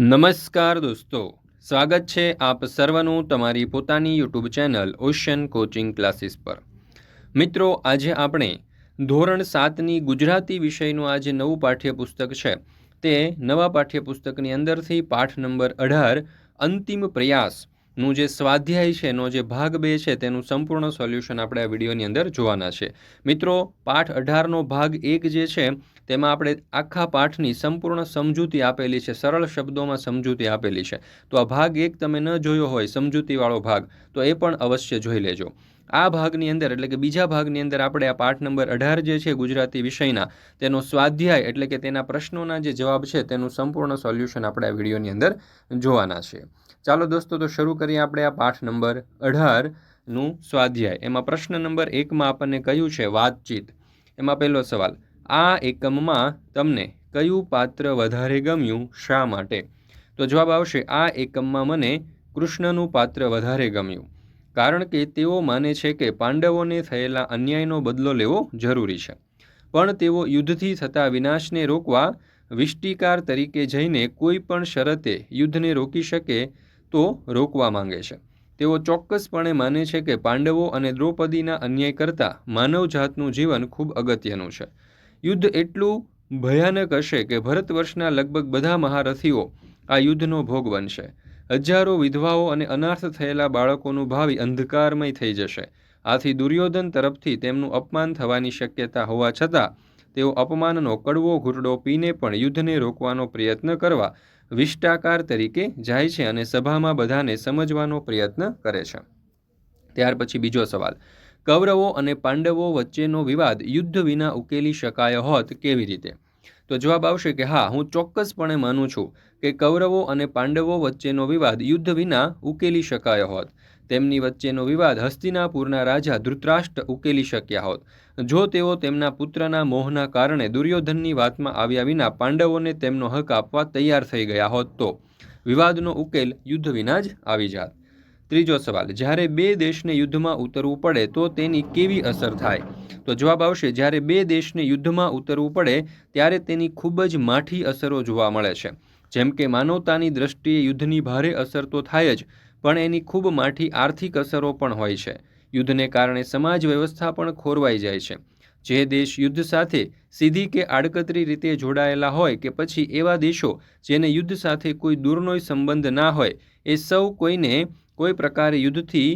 નમસ્કાર દોસ્તો. સ્વાગત છે આપ સર્વનું તમારી પોતાની YouTube channel Ocean coaching classes પર. મિત્રો, આજે આપણે ધોરણ સાતની ગુજરાતી વિષયનું આ જે નવું પાઠ્યપુસ્તક છે, તે નવા પાઠ્યપુસ્તકની અંદરથી પાઠ નંબર અઢાર, અંતિમ પ્રયાસનું જે સ્વાધ્યાય છે, એનો જે ભાગ બે છે, તેનું સંપૂર્ણ સોલ્યુશન આપણે આ વિડીયોની અંદર જોવાના છે. મિત્રો, પાઠ અઢારનો ભાગ એક જે છે તેમાં આપણે આખા પાઠની સંપૂર્ણ સમજૂતી આપેલી છે, સરળ શબ્દોમાં સમજૂતી આપેલી છે. તો આ ભાગ એક તમે ન જોયો હોય, સમજૂતીવાળો ભાગ, તો એ પણ અવશ્ય જોઈ લેજો. આ ભાગની અંદર, એટલે કે બીજા ભાગની અંદર આપણે આ પાઠ નંબર અઢાર જે છે, ગુજરાતી વિષયના, તેનો સ્વાધ્યાય, એટલે કે તેના પ્રશ્નોના જે જવાબ છે, તેનું સંપૂર્ણ સોલ્યુશન આપણે આ વિડીયોની અંદર જોવાના છે. ચાલો દોસ્તો, તો શરૂ કરીએ આપણે આ પાઠ નંબર અઢારનું સ્વાધ્યાય. એમાં પ્રશ્ન નંબર એકમાં આપણને કહ્યું છે, વાતચીત. એમાં પહેલો સવાલ આ એકમમાં તમને કયું પાત્ર વધારે ગમ્યું, શા માટે? તો જવાબ આવશે, આ એકમમાં મને કૃષ્ણનું પાત્ર વધારે ગમ્યું. કારણ કે તેઓ માને છે કે પાંડવોને થયેલા અન્યાયનો બદલો લેવો જરૂરી છે. પણ તેઓ યુદ્ધથી થતા વિનાશને રોકવા વિષ્ટિકાર તરીકે જઈને કોઈ પણ શરતે યુદ્ધને રોકી શકે તો રોકવા માંગે છે. તેઓ ચોક્કસપણે માને છે કે પાંડવો અને દ્રૌપદીના અન્યાય કરતાં માનવજાતનું જીવન ખૂબ અગત્યનું છે. યુદ્ધ એટલું ભયાનક હશે કે ભરત વર્ષના લગભગ બધા મહારથીઓ આ યુદ્ધનો ભોગ બનશે. હજારો વિધવાઓ અને અનાર્થ થયેલા બાળકોનું ભાવિ અંધકારમય થઈ જશે. આથી દુર્યોધન તરફથી તેમનું અપમાન થવાની શક્યતા હોવા છતાં, તેઓ અપમાનનો કડવો ઘૂંટડો પીને પણ યુદ્ધને રોકવાનો પ્રયત્ન કરવા વિષ્ટાકાર તરીકે જાય છે અને સભામાં બધાને સમજવાનો પ્રયત્ન કરે છે. ત્યાર પછી બીજો સવાલ. કૌરવો અને પાંડવો વચ્ચેનો વિવાદ યુદ્ધ વિના ઉકેલી શકાયો હોત કેવી રીતે? તો જવાબ આવશે કે હા, હું ચોક્કસપણે માનું છું કે કૌરવો અને પાંડવો વચ્ચેનો વિવાદ યુદ્ધ વિના ઉકેલી શકાયો હોત. તેમની વચ્ચેનો વિવાદ હસ્તિનાપુરના રાજા ધૃતરાષ્ટ્ર ઉકેલી શક્યા હોત. જો તેઓ તેમના પુત્રના મોહના કારણે દુર્યોધનની વાતમાં આવ્યા વિના પાંડવોને તેમનો હક આપવા તૈયાર થઈ ગયા હોત તો વિવાદનો ઉકેલ યુદ્ધ વિના જ આવી જાત. ત્રીજો સવાલ, જ્યારે બે દેશને યુદ્ધમાં ઉતરવું પડે તો તેની કેવી અસર થાય? તો જવાબ આવશે, જ્યારે બે દેશને યુદ્ધમાં ઉતરવું પડે, ત્યારે તેની ખૂબ જ માઠી અસરો જોવા મળે છે. જેમ કે માનવતાની દ્રષ્ટિએ યુદ્ધની ભારે અસર તો થાય જ, પણ એની ખૂબ માઠી આર્થિક અસરો પણ હોય છે. યુદ્ધને કારણે સમાજ વ્યવસ્થા પણ ખોરવાઈ જાય છે. જે દેશ યુદ્ધ સાથે સીધી કે આડકતરી રીતે જોડાયેલા હોય કે પછી એવા દેશો જેને યુદ્ધ સાથે કોઈ દૂરનોય સંબંધ ના હોય, એ સૌ કોઈને કોઈ પ્રકારે યુદ્ધથી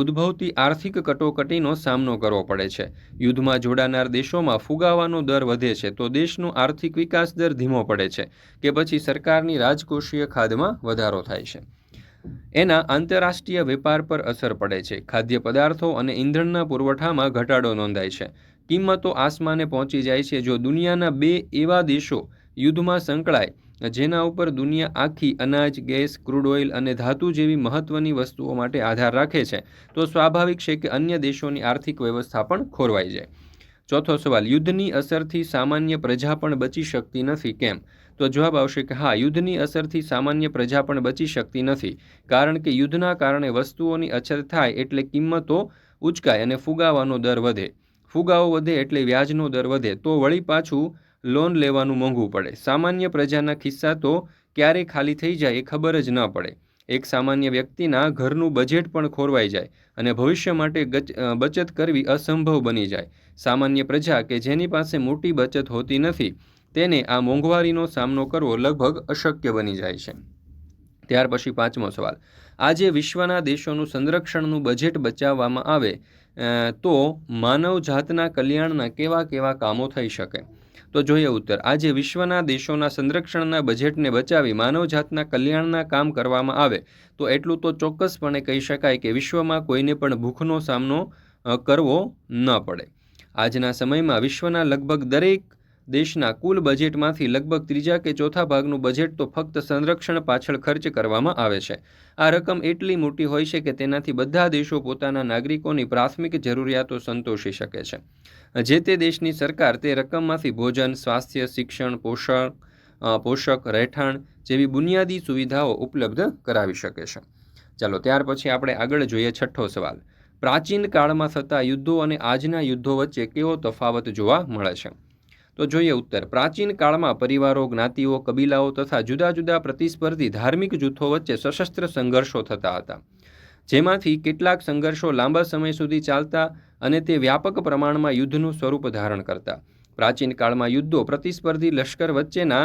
ઉદ્ભવતી આર્થિક કટોકટીનો સામનો કરવો પડે છે. યુદ્ધમાં જોડાનાર દેશોમાં ફુગાવાનો દર વધે છે, તો દેશનો આર્થિક વિકાસ દર ધીમો પડે છે કે પછી સરકારની રાજકોષીય ખાધમાં વધારો થાય છે. એના આંતરરાષ્ટ્રીય વેપાર પર અસર પડે છે. ખાદ્ય પદાર્થો અને ઈંધણના પુરવઠામાં ઘટાડો નોંધાય છે. કિંમતો આસમાને પહોંચી જાય છે. જો દુનિયાના બે એવા દેશો યુદ્ધમાં સંકળાય જેના ઉપર દુનિયા આખી અનાજ, ગેસ, ક્રૂડ ઓઇલ અને ધાતુ જેવી મહત્ત્વની વસ્તુઓ માટે આધાર રાખે છે, તો સ્વાભાવિક છે કે અન્ય દેશોની આર્થિક વ્યવસ્થા પણ ખોરવાઈ જાય. ચોથો સવાલ, યુદ્ધની અસરથી સામાન્ય પ્રજા પણ બચી શકતી નથી કેમ? તો જવાબ આવશે કે હા, યુદ્ધની અસરથી સામાન્ય પ્રજા પણ બચી શકતી નથી, કારણ કે યુદ્ધના કારણે વસ્તુઓની અછત થાય એટલે કિંમતો ઉચકાય અને ફુગાવાનો દર વધે. ફુગાવો વધે એટલે વ્યાજનો દર વધે. તો વળી પાછું લોન લેવાનું મોંઘું પડે. સામાન્ય પ્રજાના ખિસ્સા તો ક્યારે ખાલી થઈ જાય એ ખબર જ ન પડે. એક સામાન્ય વ્યક્તિના ઘરનું બજેટ પણ ખોરવાઈ જાય અને ભવિષ્ય માટે બચત કરવી અસંભવ બની જાય. સામાન્ય પ્રજા કે જેની પાસે મોટી બચત હોતી નથી, તેને આ મોંઘવારીનો સામનો કરવો લગભગ અશક્ય બની જાય છે. ત્યાર પછી પાંચમો સવાલ. આજે વિશ્વના દેશોનું સંરક્ષણનું બજેટ બચાવવામાં આવે તો માનવ જાતના કલ્યાણના કેવા કેવા કામો થઈ શકે? તો જોઈએ ઉત્તર. આજે વિશ્વના દેશોના સંરક્ષણના બજેટને બચાવી માનવજાતના કલ્યાણના કામ કરવામાં આવે. તો એટલું તો ચોક્કસપણે કહી શકાય કે વિશ્વમાં કોઈને પણ ભૂખનો સામનો કરવો ન પડે. આજના સમયમાં વિશ્વના લગભગ દરેક દેશના કુલ બજેટમાંથી લગભગ ત્રીજા કે ચોથા ભાગનું બજેટ તો ફક્ત સંરક્ષણ પાછળ ખર્ચ કરવામાં આવે છે. આ રકમ એટલી મોટી હોય છે કે તેનાથી બધા દેશો પોતાના નાગરિકોની પ્રાથમિક જરૂરિયાતો સંતોષી શકે છે. જે તે દેશની સરકાર તે રકમમાંથી ભોજન, સ્વાસ્થ્ય, શિક્ષણ, પોષણ પોષક, રહેઠાણ જેવી બુનિયાદી સુવિધાઓ ઉપલબ્ધ કરાવી શકે છે. ચાલો, ત્યાર પછી આપણે આગળ જોઈએ છઠ્ઠો સવાલ. પ્રાચીન કાળમાં થતા યુદ્ધો અને આજના યુદ્ધો વચ્ચે કેવો તફાવત જોવા મળે છે? તો જોઈએ ઉત્તર. પ્રાચીન કાળમાં પરિવારો, જ્ઞાતિઓ, કબીલાઓ તથા જુદા જુદા પ્રતિસ્પર્ધી ધાર્મિક જૂથો વચ્ચે સશસ્ત્ર સંઘર્ષો થતા હતા. જેમાંથી કેટલાક સંઘર્ષો લાંબા સમય સુધી ચાલતા અને તે વ્યાપક પ્રમાણમાં યુદ્ધનું સ્વરૂપ ધારણ કરતા. પ્રાચીન કાળમાં યુદ્ધો પ્રતિસ્પર્ધી લશ્કર વચ્ચેના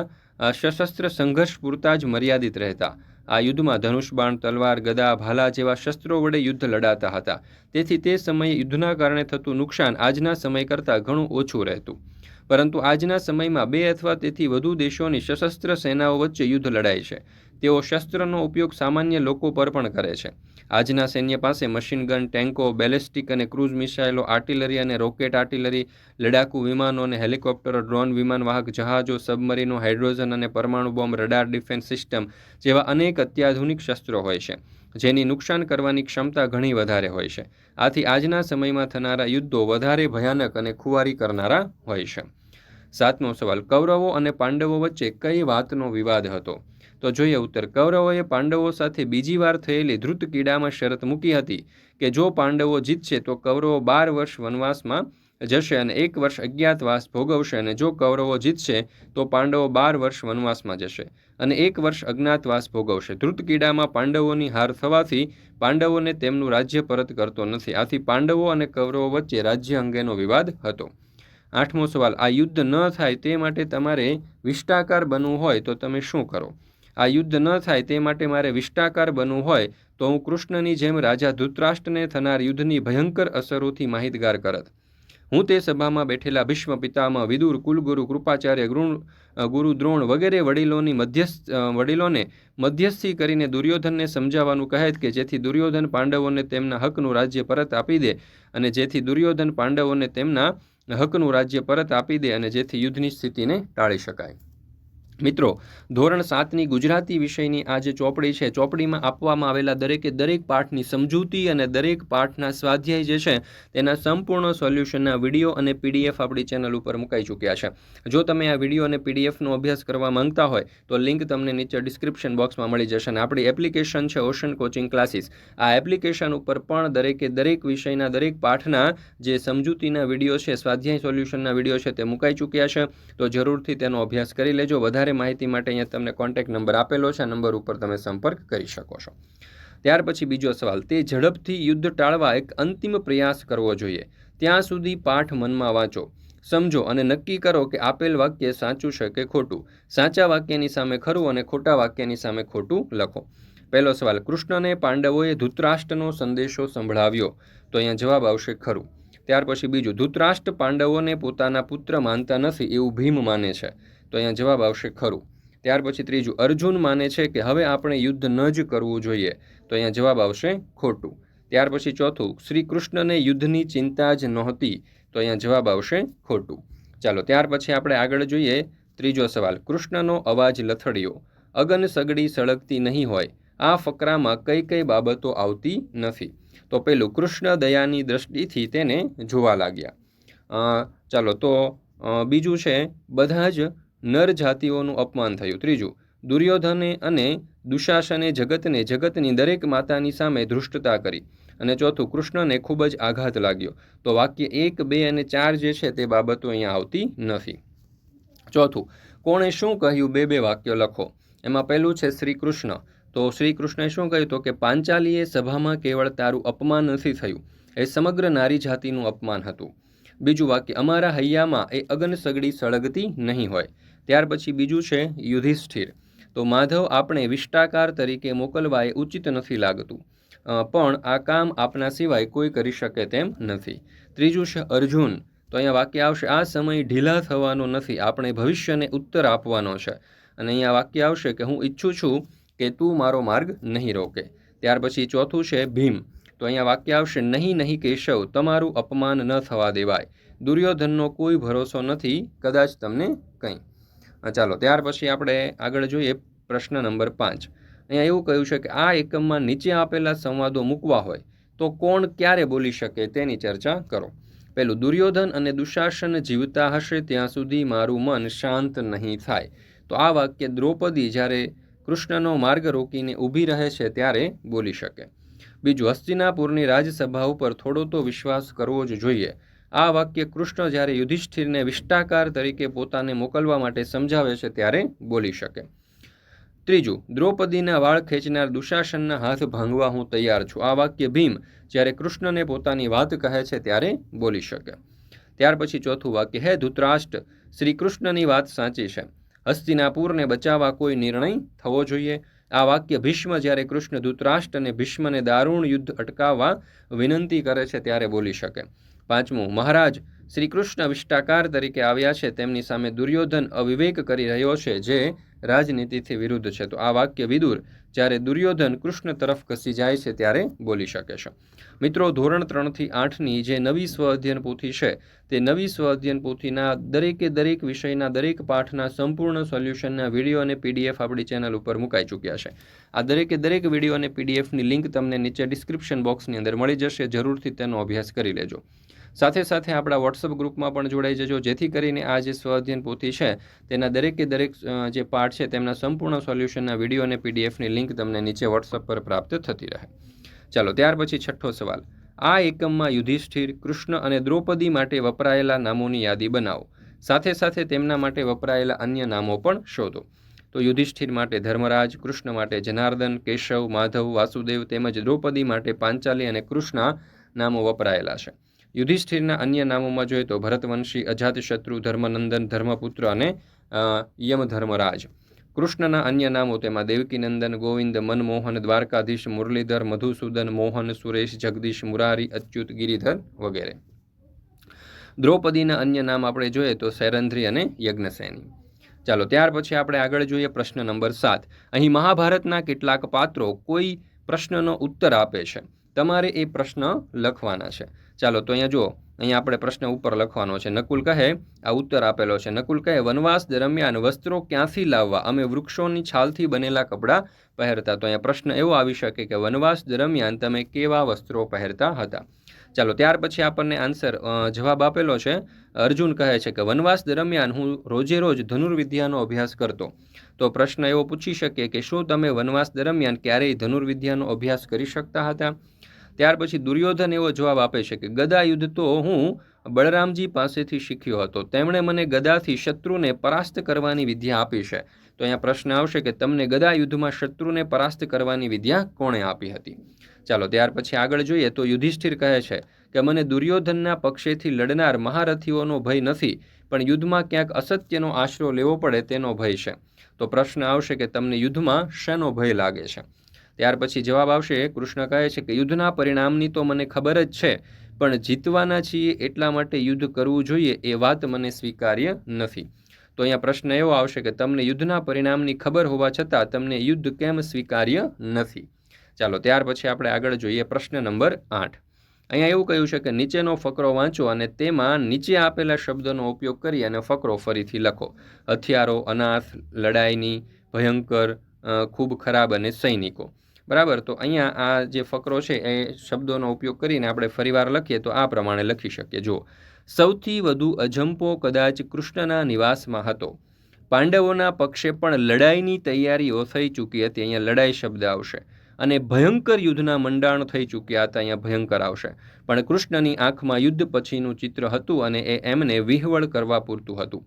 સશસ્ત્ર સંઘર્ષ પૂરતા જ મર્યાદિત રહેતા. આ યુદ્ધમાં ધનુષબાણ તલવાર, ગદા, ભાલા જેવા શસ્ત્રો વડે યુદ્ધ લડાતા હતા. તેથી તે સમયે યુદ્ધના કારણે થતું નુકસાન આજના સમય કરતાં ઘણું ઓછું રહેતું. પરંતુ આજના સમયમાં બે અથવા તેથી વધુ દેશોની સશસ્ત્ર સેનાઓ વચ્ચે યુદ્ધ લડાય છે. તેઓ શસ્ત્રનો ઉપયોગ સામાન્ય લોકો પર પણ કરે છે. આજના સૈન્ય પાસે મશીન ગન, ટેન્કો, બેલેસ્ટિક અને ક્રૂઝ મિસાઇલો, આર્ટિલરી અને રોકેટ આર્ટિલરી, લડાકુ વિમાનો અને હેલિકોપ્ટરો, ડ્રોન, વિમાનવાહક, જહાજો, સબમરીનો હાઇડ્રોજન અને પરમાણુ બોમ્બ, રડાર ડિફેન્સ સિસ્ટમ જેવા અનેક અત્યાધુનિક શસ્ત્રો હોય છે, જેની નુકસાન કરવાની ક્ષમતા ઘણી વધારે હોય છે. આથી આજના સમયમાં થનારા યુદ્ધો વધારે ભયાનક અને ખુવારી કરનારા હોય છે. સાતમો સવાલ, કૌરવો અને પાંડવો વચ્ચે કઈ વાતનો વિવાદ હતો? તો જોઈએ ઉત્તર. કૌરવોએ પાંડવો સાથે બીજી વાર થયેલી ધૃત કીડામાં શરત મૂકી હતી કે જો પાંડવો જીતશે તો કૌરવો બાર વર્ષ વનવાસમાં જશે અને એક વર્ષ અજ્ઞાતવાસ ભોગવશે અને જો કૌરવો જીતશે તો પાંડવો બાર વર્ષ વનવાસમાં જશે અને એક વર્ષ અજ્ઞાતવાસ ભોગવશે. ધૃત કીડામાં પાંડવોની હાર થવાથી પાંડવોને તેમનું રાજ્ય પરત કરતો નથી. આથી પાંડવો અને કૌરવો વચ્ચે રાજ્ય અંગેનો વિવાદ હતો. આઠમો સવાલ, આ યુદ્ધ ન થાય તે માટે તમારે વિષ્ટાકાર બનવું હોય તો તમે શું કરો? આ યુદ્ધ ન થાય તે માટે મારે વિષ્ટાકાર બનવું હોય, તો હું કૃષ્ણની જેમ રાજા ધૃતરાષ્ટ્રને થનાર યુદ્ધની ભયંકર અસરોથી માહિતગાર કરત. હું તે સભામાં બેઠેલા ભીષ્મ પિતામાં વિદુર, કુલગુરુ, કૃપાચાર્ય, ગૃણ ગુરુ, દ્રોણ વગેરે વડીલોની મધ્યસ્થ વડીલોને મધ્યસ્થી કરીને દુર્યોધનને સમજાવવાનું કહેત કે જેથી દુર્યોધન પાંડવોને તેમના હકનું રાજ્ય પરત આપી દે અને જેથી દુર્યોધન પાંડવોને તેમના હકનું રાજ્ય પરત આપી દે અને જેથી યુદ્ધની સ્થિતિને ટાળી શકાય. મિત્રો, ધોરણ સાતની ગુજરાતી વિષયની આ જે ચોપડી છે, ચોપડીમાં આપવામાં આવેલા દરેકે દરેક પાઠની સમજૂતી અને દરેક પાઠના સ્વાધ્યાય જે છે, તેના સંપૂર્ણ સોલ્યુશનના વીડિયો અને પીડીએફ આપણી ચેનલ ઉપર મુકાઈ ચૂક્યા છે. જો તમે આ વીડિયો અને પીડીએફનો અભ્યાસ કરવા માંગતા હોય, તો લિંક તમને નીચે ડિસ્ક્રિપ્શન બોક્સમાં મળી જશે અને આપણી એપ્લિકેશન છે, ઓશન કોચિંગ ક્લાસીસ. આ એપ્લિકેશન ઉપર પણ દરેકે દરેક વિષયના દરેક પાઠના જે સમજૂતીના વીડિયો છે, સ્વાધ્યાય સોલ્યુશનના વીડિયો છે, તે મુકાઈ ચૂક્યા છે. તો જરૂરથી તેનો અભ્યાસ કરી લેજો. વધારે માહિતી માટે અહીંયા તમને કોન્ટેક્ટ નંબર આપેલો છે. આ નંબર ઉપર તમે સંપર્ક કરી શકો છો. ત્યાર પછી બીજો સવાલ, તે ઝડપથી યુદ્ધ ટાળવા એક અંતિમ પ્રયાસ કરવો જોઈએ. ત્યાં સુધી પાઠ મનમાં વાંચો. સમજો અને નક્કી કરો કે આપેલ વાક્ય સાચું છે કે ખોટું. સાચા વાક્યની સામે ખરું અને ખોટા વાક્યની સામે ખોટું લખો. પહેલો સવાલ, કૃષ્ણને પાંડવોએ ધૃતરાષ્ટ્રનો સંદેશો સંભળાવ્યો? તો અહીંયા જવાબ આવશે ખરું. ત્યાર પછી બીજું, ધૃતરાષ્ટ્ર પાંડવોને પોતાના પુત્ર માનતા નથી એવું ભીમ માને છે. તો અહીંયા જવાબ આવશે ખરું. ત્યાર પછી ત્રીજું, અર્જુન માને છે કે હવે આપણે યુદ્ધ ન જ કરવું જોઈએ. તો અહીંયા જવાબ આવશે ખોટું. ત્યાર પછી ચોથું શ્રી કૃષ્ણને યુદ્ધની ચિંતા જ નહોતી. તો અહીંયા જવાબ આવશે ખોટું. ચાલો, ત્યાર પછી આપણે આગળ જોઈએ ત્રીજો સવાલ, કૃષ્ણનો અવાજ લથડિયો. અગન સગડી સળગતી નહીં હોય. આ ફકરામાં કઈ કઈ બાબતો આવતી નથી. તો પેલું, કૃષ્ણ દયાની દ્રષ્ટિથી તેને જોવા લાગ્યા. ચાલો, તો બીજું છે, બધા જ નર જાતિઓનું અપમાન થયું. ત્રીજું, દુર્યોધને અને દુશાસને જગતને, જગતની દરેક માતાની સામે ધૃષ્ટતા કરી. અને ચોથું, કૃષ્ણને ખૂબ જ આઘાત લાગ્યો. તો વાક્ય એક, બે અને ચાર જે છે તે બાબતો અહીંયા આવતી નથી. ચોથું, કોણે શું કહ્યું? બે બે વાક્યો લખો. એમાં પહેલું છે શ્રી કૃષ્ણ. તો શ્રી કૃષ્ણએ શું કહ્યું તો કે પાંચાલીએ સભામાં કેવળ તારું અપમાન નથી થયું. એ સમગ્ર નારી જાતિનું અપમાન હતું. બીજું વાક્ય, અમારા હૈયામાં એ અગન સગડી સળગતી નહીં હોય. ત્યાર પછી બીજું છે યુધિષ્ઠિર. તો માધવ આપણે વિષ્ટાકાર તરીકે મોકલવા એ ઉચિત નથી લાગતું. પણ આ કામ આપના સિવાય કોઈ કરી શકે તેમ નથી. ત્રીજું છે અર્જુન. તો અહીંયા વાક્ય આવશે, આ સમય ઢીલા થવાનો નથી, આપણે ભવિષ્યને ઉત્તર આપવાનો છે. અને અહીંયા વાક્ય આવશે કે, હું ઈચ્છું છું કે તું મારો માર્ગ નહીં રોકે. ત્યાર પછી ચોથું છે ભીમ. તો અહીંયા વાક્ય આવશે, નહીં નહીં કેશવ, તમારું અપમાન ન થવા દેવાય. દુર્યોધનનો કોઈ ભરોસો નથી, કદાચ તમને કંઈ. ચાલો, ત્યાર પછી આપણે આગળ જોઈએ પ્રશ્ન નંબર પાંચ. અહીંયા એવું કહ્યું છે કે આ એકમમાં નીચે આપેલા સંવાદો મૂકવા હોય તો કોણ ક્યારે બોલી શકે તેની ચર્ચા કરો. પહેલું, દુર્યોધન અને દુશાસન જીવતા હશે ત્યાં સુધી મારું મન શાંત નહીં થાય. તો આ વાક્ય દ્રૌપદી જ્યારે કૃષ્ણનો માર્ગ રોકીને ઊભી રહે છે ત્યારે બોલી શકે. બીજું, હસ્તિનાપુરની રાજસભા ઉપર થોડો તો વિશ્વાસ કરવો જ જોઈએ. આ વાક્ય કૃષ્ણ જ્યારે યુધિષ્ઠિરને વિષ્ટાકાર તરીકે પોતાને મોકલવા માટે સમજાવે છે ત્યારે બોલી શકે. ત્રીજું, દ્રૌપદીના વાળ ખેંચનાર દુશાસનના હાથ ભાંગવા હું તૈયાર છું. આ વાક્ય ભીમ જ્યારે કૃષ્ણને પોતાની વાત કહે છે ત્યારે બોલી શકે. ત્યાર પછી ચોથું વાક્ય, હે ધૃતરાષ્ટ્ર, શ્રી કૃષ્ણની વાત સાચી છે. હસ્તિનાપુરને બચાવવા કોઈ નિર્ણય થવો જોઈએ? આ વાક્ય ભીષ્મ જ્યારે કૃષ્ણ ધૃતરાષ્ટ્ર અને ભીષ્મને દારૂણ યુદ્ધ અટકાવવા વિનંતી કરે છે ત્યારે બોલી શકે. પાંચમું, મહારાજ શ્રી કૃષ્ણ વિષ્ટાકાર તરીકે આવ્યા છે. તેમની સામે દુર્યોધન અવિવેક કરી રહ્યો છે, જે રાજનીતિથી વિરુદ્ધ છે. તો આ વાક્ય વિદુર જ્યારે દુર્યોધન કૃષ્ણ તરફ ઘસી જાય છે ત્યારે બોલી શકે છે. મિત્રો, ધોરણ ત્રણથી આઠની જે નવી સ્વ અધ્યયન પોથી છે, તે નવી સ્વ અધ્યયન પોથીના દરેકે દરેક વિષયના દરેક પાઠના સંપૂર્ણ સોલ્યુશનના વીડિયો અને પીડીએફ આપણી ચેનલ ઉપર મુકાઈ ચૂક્યા છે. આ દરેકે દરેક વીડિયો અને પીડીએફની લિંક તમને નીચે ડિસ્ક્રિપ્શન બોક્સની અંદર મળી જશે. જરૂરથી તેનો અભ્યાસ કરી લેજો. સાથે સાથે આપણા વોટ્સઅપ ગ્રુપમાં પણ જોડાઈ જજો. જેથી કરીને આ જે સ્વ પોથી છે, તેના દરેકે દરેક જે પાઠ છે, તેમના સંપૂર્ણ સોલ્યુશનના વીડિયો અને પીડીએફની લિંક તમને નીચે વોટ્સઅપ પર પ્રાપ્ત થતી રહે. ચાલો, ત્યાર પછી છઠ્ઠો સવાલ. આ એકમમાં યુધિષ્ઠિર કૃષ્ણ અને દ્રૌપદી માટે વપરાયેલા નામોની યાદી બનાવો. સાથે સાથે તેમના માટે વપરાયેલા અન્ય નામો પણ શોધો. તો યુધિષ્ઠિર માટે ધર્મરાજ, કૃષ્ણ માટે જનાર્દન, કેશવ, માધવ, વાસુદેવ તેમજ દ્રૌપદી માટે પાંચાલી અને કૃષ્ણા નામો વપરાયેલા છે. યુધિષ્ઠિરના અન્ય નામોમાં જોઈએ તો ભરતવંશી, અજાતશત્રુ, ધર્મનંદન, ધર્મપુત્ર અને યમધર્મરાજ. કૃષ્ણના અન્ય નામો તેમાં દેવકીનંદન, ગોવિંદ, મનમોહન, દ્વારકાધીશ, મુરલીધર, મધુસૂદન, મોહન, સુરેશ, જગદીશ, મુરારી, અચ્યુત, ગિરિધર વગેરે. દ્રૌપદીના અન્ય નામ આપણે જોઈએ તો સૈરંધ્રી અને યજ્ઞસેની. ચાલો, ત્યાર પછી આપણે આગળ જોઈએ પ્રશ્ન નંબર સાત. અહીં મહાભારતના કેટલાક પાત્રો કોઈ પ્રશ્નનો ઉત્તર આપે છે. તમારે એ પ્રશ્ન લખવાના છે. ચાલો તો અહીંયા જુઓ. અહીંયા આપણે પ્રશ્ન ઉપર લખવાનો છે. નકુલ કહે, આ ઉત્તર આપેલો છે. નકુલ કહે, વનવાસ દરમિયાન વસ્ત્રો ક્યાંથી લાવવા? અમે વૃક્ષોની છાલથી બનેલા કપડાં પહેરતા. તો અહીંયા પ્રશ્ન એવો આવી શકે કે વનવાસ દરમિયાન તમે કેવા વસ્ત્રો પહેરતા હતા? ચાલો ત્યાર પછી આપણને આન્સર જવાબ આપેલો છે. અર્જુન કહે છે કે, વનવાસ દરમિયાન હું રોજે રોજ ધનુર્વિદ્યાનો અભ્યાસ કરતો. તો પ્રશ્ન એવો પૂછી શકે કે શું તમે વનવાસ દરમિયાન ક્યારેય ધનુર્વિદ્યાનો અભ્યાસ કરી શકતા હતા? ત્યાર પછી દુર્યોધન એવો જવાબ આપે છે કે, ગદા યુદ્ધ તો હું બળરામજી પાસેથી શીખ્યો હતો. તેમણે મને ગદાથી શત્રુને પરાસ્ત કરવાની વિદ્યા આપી છે. તો અહીંયા પ્રશ્ન આવશે કે, તમને ગદા યુદ્ધમાં શત્રુને પરાસ્ત કરવાની વિદ્યા કોણે આપી હતી? ચાલો, ત્યાર પછી આગળ જોઈએ તો યુધિષ્ઠિર કહે છે કે, મને દુર્યોધનના પક્ષેથી લડનાર મહારથીઓનો ભય નથી, પણ યુદ્ધમાં ક્યાંક અસત્યનો આશરો લેવો પડે તેનો ભય છે. તો પ્રશ્ન આવશે કે, તમને યુદ્ધમાં શેનો ભય લાગે છે? ત્યાર પછી જવાબ આવશે, કૃષ્ણ કહે છે કે યુદ્ધના પરિણામની તો મને ખબર જ છે, પણ જીતવાના છીએ એટલા માટે યુદ્ધ કરવું જોઈએ એ વાત મને સ્વીકાર્ય નથી. તો અહીંયા પ્રશ્ન એવો આવશે કે તમને યુદ્ધના પરિણામની ખબર હોવા છતાં તમને યુદ્ધ કેમ સ્વીકાર્ય નથી? ચાલો, ત્યાર પછી આપણે આગળ જોઈએ પ્રશ્ન નંબર આઠ. અહીંયા એવું કહ્યું છે કે નીચેનો ફકરો વાંચો અને તેમાં નીચે આપેલા શબ્દનો ઉપયોગ કરી અને ફકરો ફરીથી લખો. હથિયારો, અનાથ, લડાઈની, ભયંકર ખૂબ ખરાબ અને સૈનિકો. બરાબર? તો અહીંયા આ જે ફકરો છે એ શબ્દોનો ઉપયોગ કરીને આપણે ફરીવાર લખીએ તો આ પ્રમાણે લખી શકીએ. જો સૌથી વધુ અજંપો કદાચ કૃષ્ણના નિવાસમાં હતો. પાંડવોના પક્ષે પણ લડાઈની તૈયારીઓ થઈ ચૂકી હતી. અહીંયા લડાઈ શબ્દ આવશે. અને ભયંકર યુદ્ધના મંડાણ થઈ ચૂક્યા હતા. અહીંયા ભયંકર આવશે. પણ કૃષ્ણની આંખમાં યુદ્ધ પછીનું ચિત્ર હતું અને એ એમને વિહવળ કરવા પૂરતું હતું.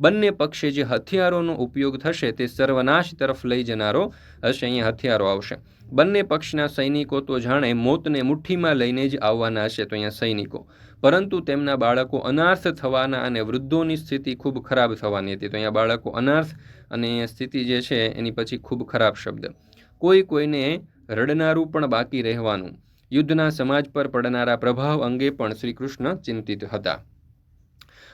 બંને પક્ષે જે હથિયારોનો ઉપયોગ થશે તે સર્વનાશ તરફ લઈ જનારો હશે. અહીંયા હથિયારો આવશે. બંને પક્ષના સૈનિકો તો જાણે મોતને મુઠ્ઠીમાં લઈને જ આવવાના હશે તો અહીંયા સૈનિકો. પરંતુ તેમના બાળકો અનાર્થ થવાના અને વૃદ્ધોની સ્થિતિ ખૂબ ખરાબ થવાની હતી. તો અહીંયા બાળકો અનાર્થ અને સ્થિતિ જે છે એની પછી ખૂબ ખરાબ શબ્દ. કોઈ કોઈને રડનારું પણ બાકી રહેવાનું. યુદ્ધના સમાજ પર પડનારા પ્રભાવ અંગે પણ શ્રી કૃષ્ણ ચિંતિત હતા.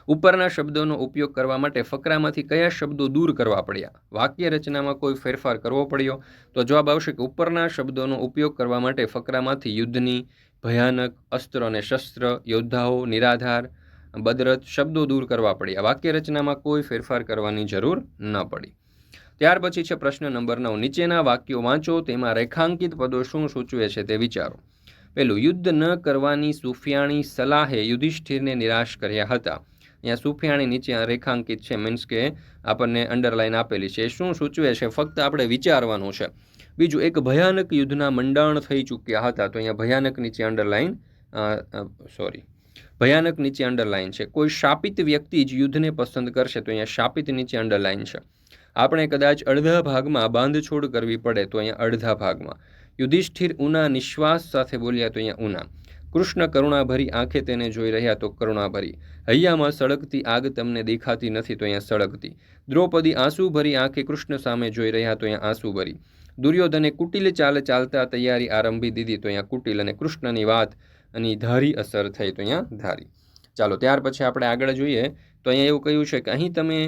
ઉપરના શબ્દોનો ઉપયોગ કરવા માટે ફકરામાંથી કયા શબ્દો દૂર કરવા પડ્યા? વાક્ય રચનામાં કોઈ ફેરફાર કરવો પડ્યો? તો જવાબ આવશે કે ઉપરના શબ્દોનો ઉપયોગ કરવા માટે ફકરામાંથી યુદ્ધની, ભયાનક અસ્ત્ર અને શસ્ત્ર, યોદ્ધાઓ, નિરાધાર બદરત શબ્દો દૂર કરવા પડ્યા. વાક્ય રચનામાં કોઈ ફેરફાર કરવાની જરૂર ન પડી. ત્યાર પછી છે પ્રશ્ન નંબર નવ. નીચેના વાક્યો વાંચો, તેમાં રેખાંકિત પદો શું સૂચવે છે તે વિચારો. પેલું યુદ્ધ ન કરવાની સુફિયાણી સલાહે યુધિષ્ઠિરને નિરાશ કર્યા હતા. અહીંયા સુફિયાણી નીચે આ રેખાંકિત છે મીન્સ કે આપણને અંડરલાઈન આપેલી છે. શું સૂચવે છે? ફક્ત આપણે વિચારવાનું છે. બીજું, એક ભયાનક યુદ્ધના મંડાણ થઈ ચૂક્યા હતા. તો અહીંયા ભયાનક નીચે અંડરલાઈન સોરી ભયાનક નીચે અંડરલાઇન છે. કોઈ શાપિત વ્યક્તિ જ યુદ્ધને પસંદ કરશે તો અહીંયા શાપિત નીચે અંડરલાઇન છે. આપણે કદાચ અડધા ભાગમાં બાંધછોડ કરવી પડે તો અહીંયા અડધા ભાગમાં. યુધિષ્ઠિર ઉના નિશ્વાસ સાથે બોલ્યા તો અહીંયા ઉના. કૃષ્ણ કરુણાભરી આંખે તેને જોઈ રહ્યા તો કરુણાભરી, હૈયામાં સળગતી આગ તમને દેખાતી નથી તો અહીંયા સળગતી. દ્રૌપદી આંસુભરી આંખે કૃષ્ણ સામે જોઈ રહ્યા તો અહીંયા આંસુ ભરી દુર્યોધને કુટિલ ચાલ ચાલતા તૈયારી આરંભી દીધી તો અહીંયા કુટિલ અને કૃષ્ણની વાત અને ધારી અસર થઈ તો અહીંયા ધારી. ચાલો, ત્યાર પછી આપણે આગળ જોઈએ તો અહીંયા એવું કહ્યું છે કે અહીં તમે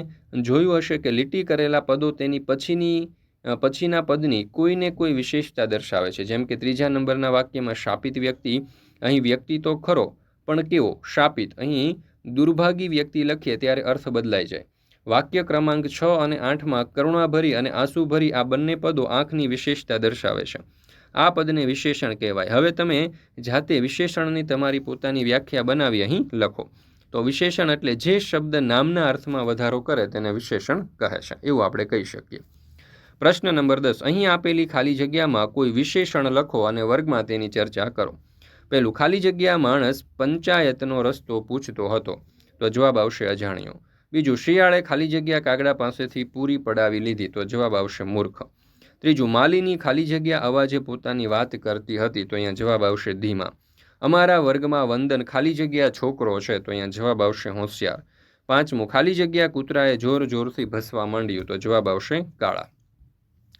જોયું હશે કે લીટી કરેલા પદો તેની પછીની પછીના પદની કોઈને કોઈ વિશેષતા દર્શાવે છે. જેમ કે ત્રીજા નંબરના વાક્યમાં શાપિત વ્યક્તિ અહીં વ્યક્તિ તો ખરો, પણ કેવો? શાપિત. અહીં દુર્ભાગી વ્યક્તિ લખીએ ત્યારે અર્થ બદલાઈ જાય. વાક્ય ક્રમાંક છ અને આઠમાં કરુણાભરી અને આંસુભરી આ બંને પદો આંખની વિશેષતા દર્શાવે છે. આ પદને વિશેષણ કહેવાય. હવે તમે જાતે વિશેષણની તમારી પોતાની વ્યાખ્યા બનાવી અહીં લખો. તો વિશેષણ એટલે જે શબ્દ નામના અર્થમાં વધારો કરે તેને વિશેષણ કહે છે. એવું આપણે કહી શકીએ. પ્રશ્ન નંબર દસ. અહીં આપેલી ખાલી જગ્યામાં કોઈ વિશેષણ લખો અને વર્ગમાં તેની ચર્ચા કરો. પહેલું ખાલી જગ્યા માણસ પંચાયતનો રસ્તો પૂછતો હતો. તો જવાબ આવશે અજાણ્યો. બીજું, શિયાળે ખાલી જગ્યા કાગડા પાસેથી પૂરી પડાવી લીધી. તો જવાબ આવશે મૂર્ખ. ત્રીજું, માલીની ખાલી જગ્યા અવાજે પોતાની વાત કરતી હતી. તો અહીંયા જવાબ આવશે ધીમા. અમારા વર્ગમાં વંદન ખાલી જગ્યા છોકરો છે. તો અહીંયા જવાબ આવશે હોશિયાર. પાંચમું, ખાલી જગ્યા કૂતરાએ જોર જોરથી ભસવા માંડ્યું. તો જવાબ આવશે કાળા.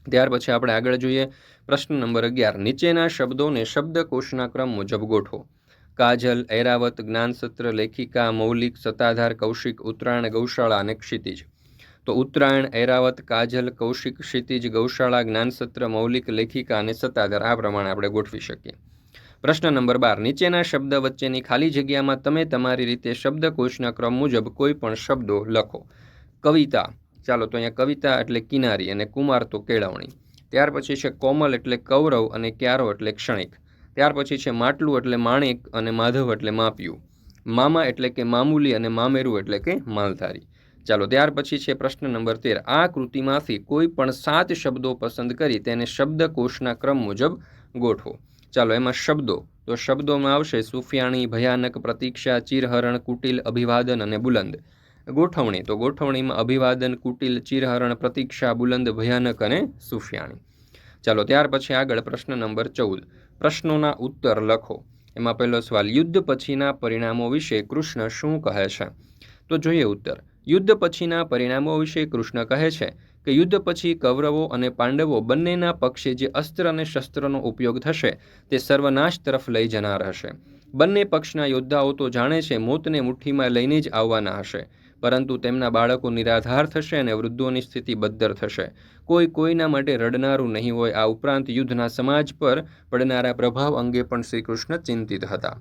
ત્યાર પછી આપણે આગળ જોઈએ. પ્રશ્ન નંબર અગિયાર. નીચેના શબ્દોને શબ્દકોશના ક્રમ મુજબ ગોઠવો. કાજલ, ઐરાવત, જ્ઞાનસત્ર, લેખિકા, મૌલિક, સત્તાધાર, કૌશિક, ઉત્તરાયણ, ગૌશાળા અને ક્ષિતિજ. તો ઉત્તરાયણ, ઐરાવત, કાજલ, કૌશિક, ક્ષિતિજ, ગૌશાળા, જ્ઞાનસત્ર, મૌલિક, લેખિકા અને સત્તાધાર આ પ્રમાણે આપણે ગોઠવી શકીએ. પ્રશ્ન નંબર બાર. નીચેના શબ્દ વચ્ચેની ખાલી જગ્યામાં તમે તમારી રીતે શબ્દકોશના ક્રમ મુજબ કોઈ પણ શબ્દો લખો. કવિતા. ચાલો તો અહીંયા કવિતા એટલે કિનારી અને કુમાર તો કેળવણી. ત્યાર પછી છે કોમલ એટલે કૌરવ અને ક્યારો એટલે ક્ષણિક. ત્યાર પછી છે માટલું એટલે માણેક અને માધવ એટલે માપ્યું. મામા એટલે કે મામૂલી અને મામેરું એટલે કે માલધારી. ચાલો ત્યાર પછી છે પ્રશ્ન નંબર તેર. આ કૃતિમાંથી કોઈ પણ સાત શબ્દો પસંદ કરી તેને શબ્દકોશના ક્રમ મુજબ ગોઠવો. ચાલો એમાં શબ્દો. તો શબ્દોમાં આવશે સુફિયાણી, ભયાનક, પ્રતીક્ષા, ચિરહરણ, કુટિલ, અભિવાદન અને બુલંદ. ગોઠવણી. તો ગોઠવણીમાં અભિવાદન, કુટિલ, ચિરહરણ, પ્રતીક્ષા, બુલંદ, ભયાનક અને સુફિયાણી. ચાલો, ત્યાર પછી આગળ પ્રશ્ન નંબર ચૌદ. પ્રશ્નોના ઉત્તર લખો. એમાં પહેલો સવાલ, યુદ્ધ પછીના પરિણામો વિશે કૃષ્ણ શું કહે છે? તો જોઈએ ઉત્તર. યુદ્ધ પછીના પરિણામો વિશે કૃષ્ણ કહે છે કે યુદ્ધ પછી કૌરવો અને પાંડવો બંનેના પક્ષે જે અસ્ત્ર અને શસ્ત્રનો ઉપયોગ થશે, તે સર્વનાશ તરફ લઈ જનાર હશે. બંને પક્ષના યોદ્ધાઓ તો જાણે છે મોતને મુઠ્ઠીમાં લઈને જ આવવાના હશે. પરંતુ તેમના બાળકો નિરાધાર થશે અને વૃદ્ધોની સ્થિતિ બદ્ધર થશે. કોઈ કોઈના માટે રડનારું નહીં હોય. આ ઉપરાંત યુદ્ધના સમાજ પર પડનારા પ્રભાવ અંગે પણ શ્રી કૃષ્ણ ચિંતિત હતા.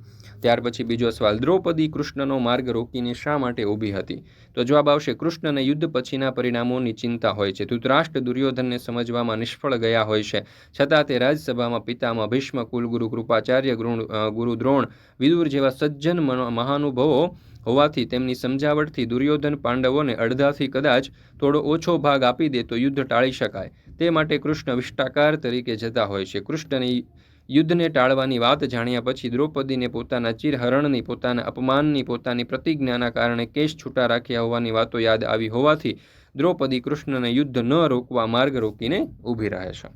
ત્યાર પછી બીજો સવાલ, દ્રૌપદી કૃષ્ણનો માર્ગ રોકીને શા માટે ઊભી હતી? તો જવાબ આવશે, કૃષ્ણને યુદ્ધ પછીના પરિણામોની ચિંતા હોય છે. ધૃતરાષ્ટ્ર દુર્યોધનને સમજવામાં નિષ્ફળ ગયા હોય છે. છતાં તે રાજસભામાં પિતામાં ભીષ્મ, કુલગુરુ, કૃપાચાર્ય ગુરુ દ્રોણ, વિદુર જેવા સજ્જન મહાનુભવો હોવાથી તેમની સમજાવટથી દુર્યોધન પાંડવોને અડધાથી કદાચ થોડો ઓછો ભાગ આપી દે તો યુદ્ધ ટાળી શકાય. તે માટે કૃષ્ણ વિષ્ટાકાર તરીકે જતા હોય છે. કૃષ્ણની યુદ્ધને ટાળવાની વાત જાણ્યા પછી દ્રૌપદીને પોતાના ચિરહરણની, પોતાના અપમાનની, પોતાની પ્રતિજ્ઞાના કારણે કેશ છૂટા રાખ્યા હોવાની વાતો યાદ આવી હોવાથી દ્રૌપદી કૃષ્ણને યુદ્ધ ન રોકવા માર્ગ રોકીને ઊભી રહે છે.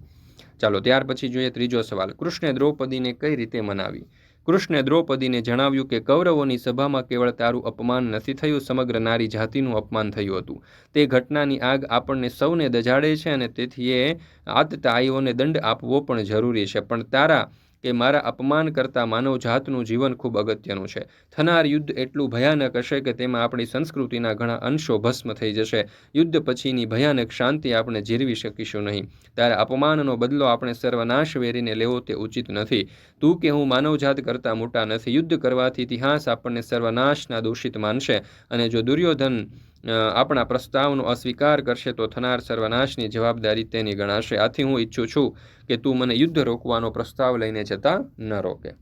ચાલો ત્યાર પછી જોઈએ ત્રીજો સવાલ. કૃષ્ણે દ્રૌપદીને કઈ રીતે મનાવી? કૃષ્ણે દ્રૌપદીને જણાવ્યું કે કૌરવોની સભામાં કેવળ તારું અપમાન નથી થયું, સમગ્ર નારી જાતિનું અપમાન થયું હતું. તે ઘટનાની આગ આપણને સૌને દજાડે છે અને તેથી એ આતતાઈઓને દંડ આપવો પણ જરૂરી છે. પણ તારા કે મારા અપમાન કરતાં માનવજાતનું જીવન ખૂબ અગત્યનું છે. થનાર યુદ્ધ એટલું ભયાનક હશે કે તેમાં આપણી સંસ્કૃતિના ઘણા અંશો ભસ્મ થઈ જશે. યુદ્ધ પછીની ભયાનક શાંતિ આપણે જીરવી શકીશું નહીં. ત્યારે અપમાનનો બદલો આપણે સર્વનાશ વેરીને લેવો તે ઉચિત નથી. તું કે હું માનવજાત કરતાં મોટા નથી. યુદ્ધ કરવાથી ઇતિહાસ આપણને સર્વનાશના દોષિત માનશે. અને જો દુર્યોધન આપણા પ્રસ્તાવનો અસ્વીકાર કરશે તો થનાર સર્વનાશની જવાબદારી તેની ગણાશે. આથી હું ઈચ્છું છું કે તું મને યુદ્ધ રોકવાનો પ્રસ્તાવ લઈને જતા ન રોકે.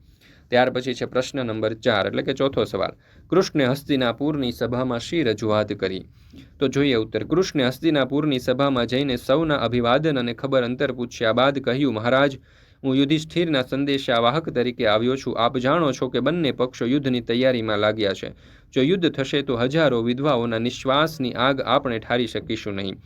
ત્યાર પછી છે પ્રશ્ન નંબર ચાર, એટલે કે ચોથો સવાલ. કૃષ્ણે હસ્તિનાપુરની સભામાં શી રજૂઆત કરી? તો જોઈએ ઉત્તર. કૃષ્ણે હસ્તિનાપુરની સભામાં જઈને સૌના અભિવાદન અને ખબર અંતર પૂછ્યા બાદ કહ્યું, મહારાજ, હું યુધિષ્ઠિરના સંદેશાવાહક તરીકે આવ્યો છું. આપ જાણો છો કે બંને પક્ષો યુદ્ધની તૈયારીમાં લાગ્યા છે. જો યુદ્ધ થશે તો હજારો વિધવાઓના નિશ્વાસની આગ આપણે ઠારી શકીશું નહીં.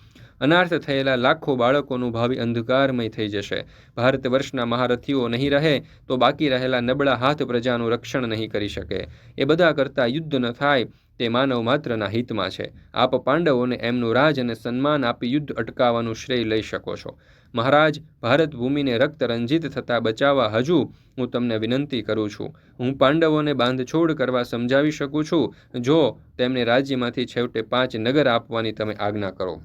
અનાર્થ થયેલા લાખો બાળકોનું ભાવિ અંધકારમય થઈ જશે. ભારત વર્ષના મહારથીઓ નહીં રહે તો બાકી રહેલા નબળા હાથ પ્રજાનું રક્ષણ નહીં કરી શકે. એ બધા કરતાં યુદ્ધ ન થાય તે માનવ માત્રના હિતમાં છે. આપ પાંડવોને એમનું રાજ અને સન્માન આપી યુદ્ધ અટકાવવાનું શ્રેય લઈ શકો છો. મહારાજ, ભારત ભૂમિને રક્ત રંજિત થતાં બચાવવા હજુ હું તમને વિનંતી કરું છું. હું પાંડવોને બાંધછોડ કરવા સમજાવી શકું છું. જો તેમને રાજ્યમાંથી છેવટે પાંચ નગર આપવાની તમે આજ્ઞા કરો.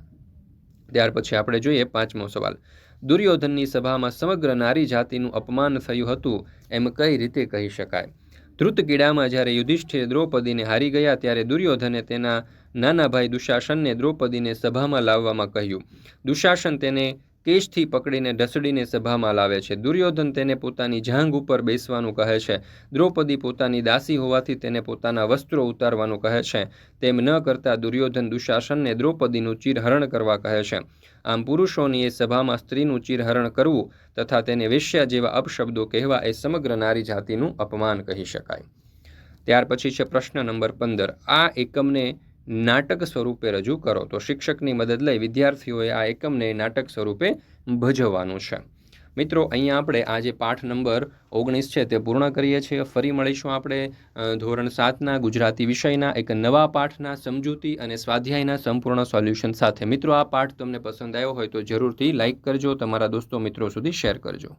ત્યાર પછી આપણે જોઈએ પાંચમો સવાલ. દુર્યોધનની સભામાં સમગ્ર નારી જાતિનું અપમાન થયું હતું એમ કઈ રીતે કહી શકાય? ધૃતકીડામાં જ્યારે યુધિષ્ઠિર દ્રૌપદીને હારી ગયા ત્યારે દુર્યોધને તેના નાના ભાઈ દુશાસનને દ્રૌપદીને સભામાં લાવવામાં કહ્યું. દુશાસન તેને કેશથી પકડીને ઢસડીને સભામાં લાવે છે. દુર્યોધન તેને પોતાની જાંઘ ઉપર બેસવાનું કહે છે. દ્રૌપદી પોતાની દાસી હોવાથી તેને પોતાના વસ્ત્રો ઉતારવાનું કહે છે. તેમ ન કરતા દુર્યોધન દુશાસનને દ્રૌપદીનું ચીરહરણ કરવા કહે છે. આમ પુરુષોની એ સભામાં સ્ત્રીનું ચીરહરણ કરવું તથા તેને વેશ્યા જેવા અપશબ્દો કહેવા એ સમગ્ર નારી જાતિનું અપમાન કહી શકાય. ત્યાર પછી છે પ્રશ્ન નંબર પંદર. આ એકમને નાટક સ્વરૂપે રજૂ કરો, તો શિક્ષકની મદદ લઈ વિદ્યાર્થીઓએ આ એકમને નાટક સ્વરૂપે ભજવવાનું છે. મિત્રો, અહીંયા આપણે આ જે પાઠ નંબર ઓગણીસ છે તે પૂર્ણ કરીએ છીએ. ફરી મળીશું આપણે ધોરણ સાતના ગુજરાતી વિષયના એક નવા પાઠના સમજૂતી અને સ્વાધ્યાયના સંપૂર્ણ સોલ્યુશન સાથે. મિત્રો, આ પાઠ તમને પસંદ આવ્યો હોય તો જરૂરથી લાઇક કરજો, તમારા દોસ્તો મિત્રો સુધી શેર કરજો.